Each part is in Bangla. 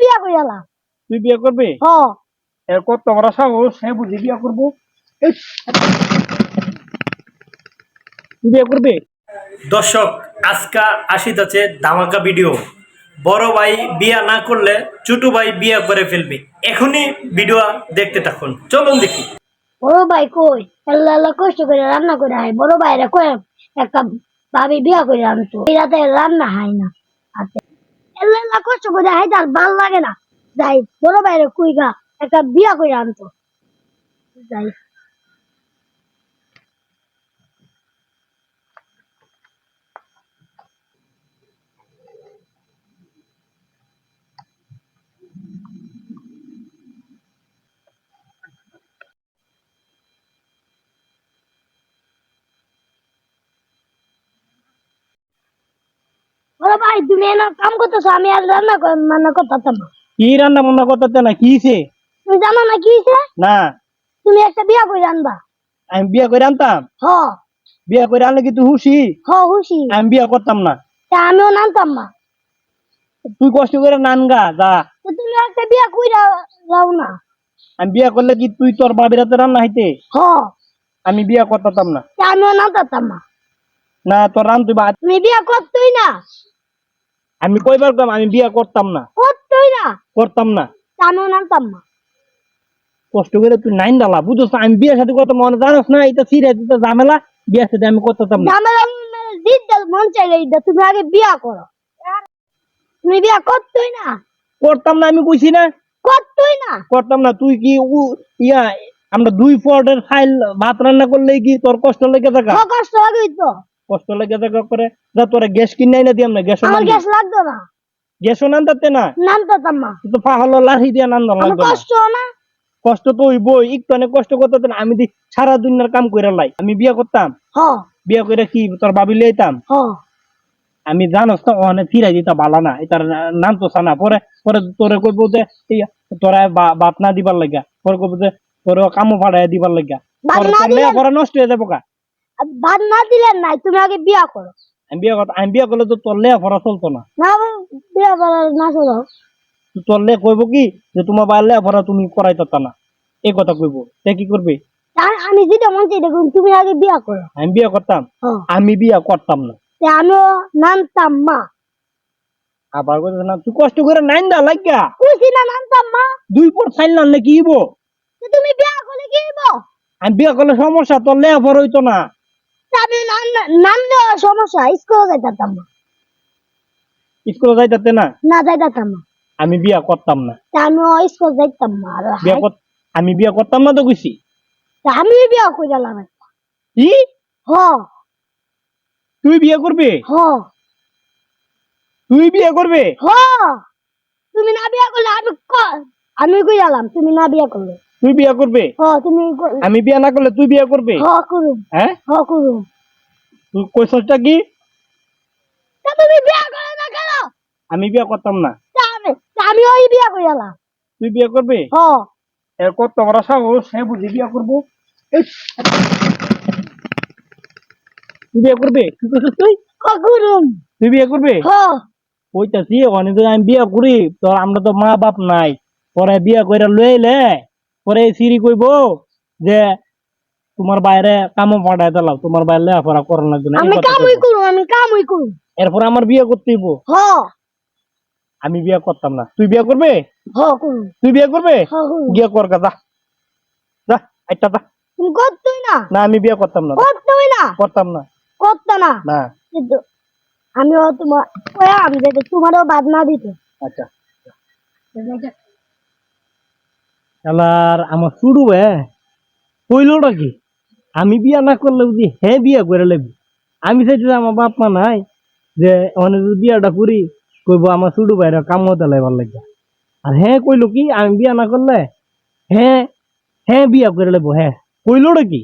বিয়া তুই বিয়ে করবি? হ। এর কত বড় সাহস? হ্যাঁ বুঝি বিয়ে করব। ইস। তুই বিয়ে করবি? দর্শক আজকা ধামাকা ভিডিও। বড় ভাই বিয়া না করলে ছোট ভাই বিয়া করে ফেলবে। এখনই ভিডিও দেখতে থাকুন। চলুন দেখি। বড় ভাই কই? আল্লাহ আল্লাহ কষ্ট করে রান্না করে হয় বড় ভাইরা কই একটা ভাবি বিয়া করে আনতো। এই রাতে রান্না হয় না। হাতে আল্লাহ কষ্ট করে হাই তার ভালো লাগে না। যাই, বড় বাইরে কুইগা, একটা বিয়া করে আনতো। যাই বড় ভাই তুমি এনা কাম করতেছো আমি আর রান্না রান্না করতাম না। কি রান্না বান্না করতে না? কি হইছে? তুমি জানো না কি হয়েছে না। তুমি একটা বিয়া করে আনবা। আমি বিয়ে করে আনতাম? হ। বিয়ে করে আনলে কি তুই হুশি? হ হুশি। আমি বিয়ে করতাম না। তা আমিও নামতাম না। তুই কষ্ট করে নান গা যা তুমি একটা বিয়া কইরা যাও না। আমি বিয়ে করলে কি তুই তোর বাবির হাতে রান্না হইতে? হ। আমি বিয়ে করতাম না। আমিও নামতাম না। না তোর রান তুই বা- তুমি বিয়া করতোই না। আমি কইবার কম আমি বিয়ে করতাম না। করতোই না। করতাম না। আমিও নামতাম না। কষ্ট করে তুই নাইন ডালা বুঝছ আমি বিয়ে সাথে কত মনে জানোস না এটা সিরিয়াস এটা ঝামেলা বিয়ে সাথে আমি করতাম না। ঝামেলা দিদাল মন চাইলে ইদা তুমি আগে বিয়া করো। তুমি বিয়া করতোই না। করতাম না আমি কইছি না। করতোই না। করতাম না তুই কি ইয়া আমরা দুই পটের ফাইল ভাত রান্না করলে কি তোর কষ্ট লেগে থাকা? কষ্ট লাগে তো। কষ্ট লেগে থাকা করে যা তোরা গ্যাস কিনে না দিয়াম না গ্যাস আমার গ্যাস লাগতো না। গ্যাস নান তাতে না? নামতাম না। তো পাহাড় লাঠি দিয়ে নান না। কষ্ট না। কষ্ট তো হইব একটু অনেক কষ্ট করতে না আমি দি সারা দুনিয়ার কাম করে লাই। আমি বিয়ে করতাম। হ। বিয়ে করে কি তোর ভাবি লইতাম হ। আমি জানোস তো অনেক ফিরাই দিতা বালা না এটার নাম তো সানা। পরে পরে তোরে কইব যে তোরা বাপ না দিবার লাগা পরে কইব যে তোর কামও ভাড়ায় দিবার লাগা পরে নষ্ট হয়ে যাব কা। ভাত না দিলে নাই তুমি আগে বিয়া করো। আমি বিয়ে করতাম আমি বিয়ে করলে তো লেখাপড়া চলতো না। না বিয়া করার না চলো কইব কি যে তোমার বাইর লেখাপড়া তুমি করাইতা না। এই কথা কইব। সে কি করবে? আমি যেটা মন চাই দেখুন তুমি আগে বিয়া করো। আমি বিয়ে করতাম? আমি বিয়ে করতাম না। নামতাম মা। আবার কইতে না তুই কষ্ট করে নাইন দা লাগিয়া খুশি না নামতাম মা। দুই পর ফাইল না কি হইব? তুমি বিয়া করলে কি হইব? আমি বিয়ে করলে সমস্যা তোর লেখাপড়া হইতো না। আমি নাম- নাম দেওয়ার সমস্যা স্কুলে যাইতাম না। স্কুলে যাইতাতে না? না যাইতাম না। আমি বিয়ে করতাম না। তা স্কুল যাইতাম না আর কর- আমি বিয়ে করতাম না তো কইছি? আমি বিয়া কইরালাম কি হ। তুই বিয়ে করবে? হ। তুই বিয়ে করবে? হ। তুমি না বিয়া করলে আমি আমি তুমি না বিয়া করলে। তুই বিয়া করবে? হ তুমি আমি বিয়া না করলে তুই বিয়ে করবে? হ্যাঁ হ করুম। তুই কি? তা তুমি বিয়া করে না কেন? আমি বিয়ে করতাম না। আমি ওই বিয়া তুই বিয়ে করবে? এর কত বড় সাহস সে বুঝি বিয়ে করব। তুই বিয়ে করবে? কি তুই? তুই বিয়ে করবে? কইতাছি অনেক আমি বিয়ে করি তোর আমরা তো মা বাপ নাই। পরে বিয়ে করে লইলে পরে সিরি কইব যে তোমার বাইরে কামও পাঠায় দিলাম তোমার বাইরে লেখাপড়া করার লাগবে না আমি কামই কইবো। আমি কামই করুম এরপর আমার বিয়ে করতে হইব। হ। আমি বিয়ে করতাম না। তুই বিয়ে করবে? হ করুম তুই বিয়ে করবে? হ করুম বিয়ে কর গা, যা। যা একটা যা। তুমি করতোই না। না আমি বিয়ে করতাম না। করতোই না। করতাম না। করতো না। না। কিন্তু আমিও তোমার আমি যাতে তোমারও বাদ না দিতে। আচ্ছা। আর আমার শুরু হে কইলোটা কি? আমি বিয়া না করলে বুঝি হে বিয়া করে লেবি আমি চাইছি আমার বাপ মা নাই, যে অনেক যদি বিয়াটা করি, কইব আমার শুরু বাইরে কাম হতে লাইবার লাগে আর হ্যাঁ কইলো কি, আমি বিয়া না করলে হ্যাঁ হ্যাঁ বিয়া করে লেবো হ্যাঁ কইলোটা কি?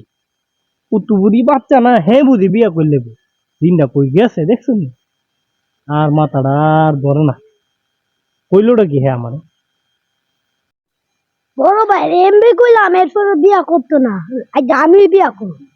উত্তু বুড়ি বাচ্চা না হ্যাঁ বুঝি বিয়া করে লেবো দিনটা কই গেছে, দেখছ আর মাথাটা আর ধরে না। কইলোটা কি হ্যাঁ আমার? বড় ভাই এমবি কইলাম এরপরে বিয়া করতো না। আজ আমি বিয়া করব।